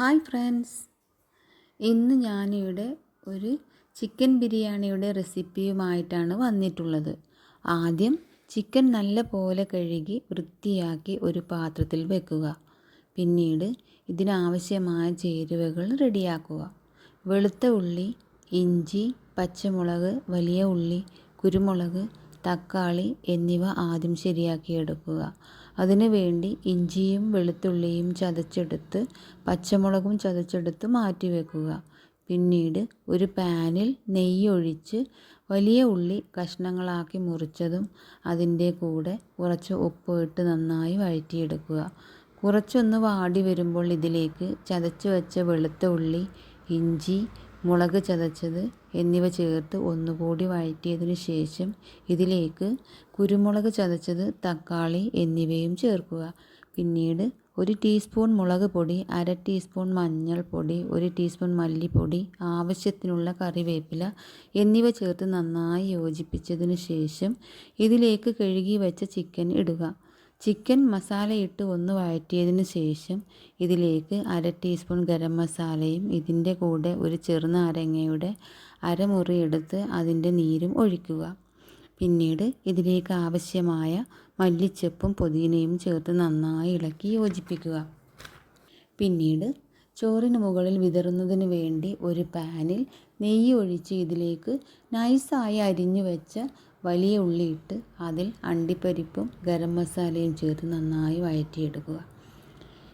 Hi friends. ഇന്ന് ഞാനിവിടെ ഒരു ചിക്കൻ ബിരിയാണിയുടെ റെസിപ്പിയുമായിട്ടാണ് വന്നിട്ടുള്ളത്. ആദ്യം ചിക്കൻ നല്ല പോലെ കഴുകി വൃത്തിയാക്കി ഒരു പാത്രത്തിൽ വെക്കുക. പിന്നീട് ഇതിനാവശ്യമായ ചേരുവകൾ റെഡിയാക്കുക. വെളുത്ത ഉള്ളി ഇഞ്ചി പച്ചമുളക് വലിയ ഉള്ളി കുരുമുളക് തക്കാളി എന്നിവ ആദ്യം ശരിയാക്കിയെടുക്കുക. അതിനു വേണ്ടി ഇഞ്ചിയും വെളുത്തുള്ളിയും ചതച്ചെടുത്ത് പച്ചമുളകും ചതച്ചെടുത്ത് മാറ്റി വെക്കുക. പിന്നീട് ഒരു പാനിൽ നെയ്യൊഴിച്ച് വലിയ ഉള്ളി കഷ്ണങ്ങളാക്കി മുറിച്ചതും അതിന്റെ കൂടെ കുറച്ച് ഉപ്പ് ഇട്ട് നന്നായി വഴറ്റിയെടുക്കുക. കുറച്ചൊന്ന് വാടി വരുമ്പോൾ ഇതിലേക്ക് ചതച്ച് വെച്ച വെളുത്ത ഉള്ളി ഇഞ്ചി മുളക് ചതച്ചത് എന്നിവ ചേർത്ത് ഒന്നുകൂടി വഴറ്റിയതിനു ശേഷം ഇതിലേക്ക് കുരുമുളക് ചതച്ചത് തക്കാളി എന്നിവയും ചേർക്കുക. പിന്നീട് ഒരു ടീസ്പൂൺ മുളക് പൊടി അര ടീസ്പൂൺ മഞ്ഞൾപ്പൊടി ഒരു ടീസ്പൂൺ മല്ലിപ്പൊടി ആവശ്യത്തിനുള്ള കറിവേപ്പില എന്നിവ ചേർത്ത് നന്നായി യോജിപ്പിച്ചതിന് ശേഷം ഇതിലേക്ക് കഴുകി വെച്ച ചിക്കൻ ഇടുക. ചിക്കൻ മസാലയിട്ട് ഒന്ന് വഴറ്റിയതിന് ശേഷം ഇതിലേക്ക് അര ടീസ്പൂൺ ഗരം മസാലയും ഇതിന്റെ കൂടെ ഒരു ചെറുനാരങ്ങയുടെ അരമുറി എടുത്ത് അതിന്റെ നീരും ഒഴിക്കുക. പിന്നീട് ഇതിലേക്ക് ആവശ്യമായ മല്ലിച്ചപ്പും പുതിനയും ചേർത്ത് നന്നായി ഇളക്കി യോജിപ്പിക്കുക. പിന്നീട് ചോറിന് മുകളിൽ വിതറുന്നതിന് വേണ്ടി ഒരു പാനിൽ നെയ്യ് ഒഴിച്ച് ഇതിലേക്ക് നൈസായി അരിഞ്ഞു വെച്ച വലിയ ഉള്ളിയിട്ട് അതിൽ അണ്ടിപ്പരിപ്പും ഗരം മസാലയും ചേർത്ത് നന്നായി വഴറ്റിയെടുക്കുക.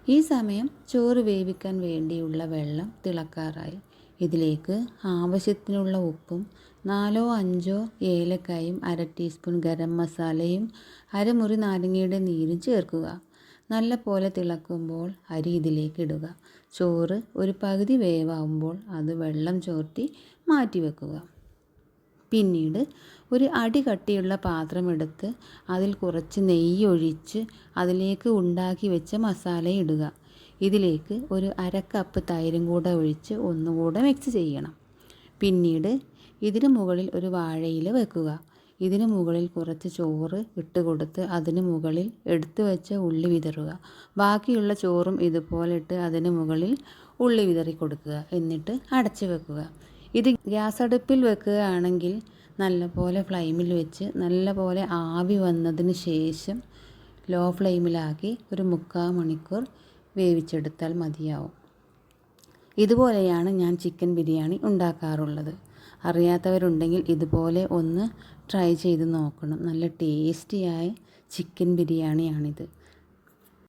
ഈ സമയം ചോറ് വേവിക്കാൻ വേണ്ടിയുള്ള വെള്ളം തിളക്കാറായി. ഇതിലേക്ക് ആവശ്യത്തിനുള്ള ഉപ്പും നാലോ അഞ്ചോ ഏലക്കായും അര ടീസ്പൂൺ ഗരം മസാലയും അരമുറി നാരങ്ങയുടെ നീരും ചേർക്കുക. നല്ല പോലെ തിളക്കുമ്പോൾ അരി ഇതിലേക്ക് ഇടുക. ചോറ് ഒരു പകുതി വേവാകുമ്പോൾ അത് വെള്ളം ചോർത്തി മാറ്റി വെക്കുക. പിന്നീട് ഒരു അടി കട്ടിയുള്ള പാത്രമെടുത്ത് അതിൽ കുറച്ച് നെയ്യ് ഒഴിച്ച് അതിലേക്ക് ഉണ്ടാക്കി വെച്ച മസാല ഇടുക. ഇതിലേക്ക് ഒരു അര കപ്പ് തൈരും കൂടെ ഒഴിച്ച് ഒന്നുകൂടെ മിക്സ് ചെയ്യണം. പിന്നീട് ഇതിന് മുകളിൽ ഒരു വാഴയില വെക്കുക. ഇതിന് മുകളിൽ കുറച്ച് ചോറ് ഇട്ട് കൊടുത്ത് അതിന് മുകളിൽ എടുത്തു വെച്ച ഉള്ളി വിതറുക. ബാക്കിയുള്ള ചോറും ഇതുപോലെ ഇട്ട് അതിന് മുകളിൽ ഉള്ളി വിതറി കൊടുക്കുക. എന്നിട്ട് അടച്ചു വെക്കുക. ഇത് ഗ്യാസ് അടുപ്പിൽ വെക്കുകയാണെങ്കിൽ നല്ലപോലെ ഫ്ലെയിമിൽ വെച്ച് നല്ലപോലെ ആവി വന്നതിന് ശേഷം ലോ ഫ്ലെയിമിലാക്കി ഒരു മുക്കാൽ മണിക്കൂർ വേവിച്ചെടുത്താൽ മതിയാവും. ഇതുപോലെയാണ് ഞാൻ ചിക്കൻ ബിരിയാണി ഉണ്ടാക്കാറുള്ളത്. അറിയാത്തവരുണ്ടെങ്കിൽ ഇതുപോലെ ഒന്ന് ട്രൈ ചെയ്ത് നോക്കണം. നല്ല ടേസ്റ്റിയായ ചിക്കൻ ബിരിയാണിയാണിത്.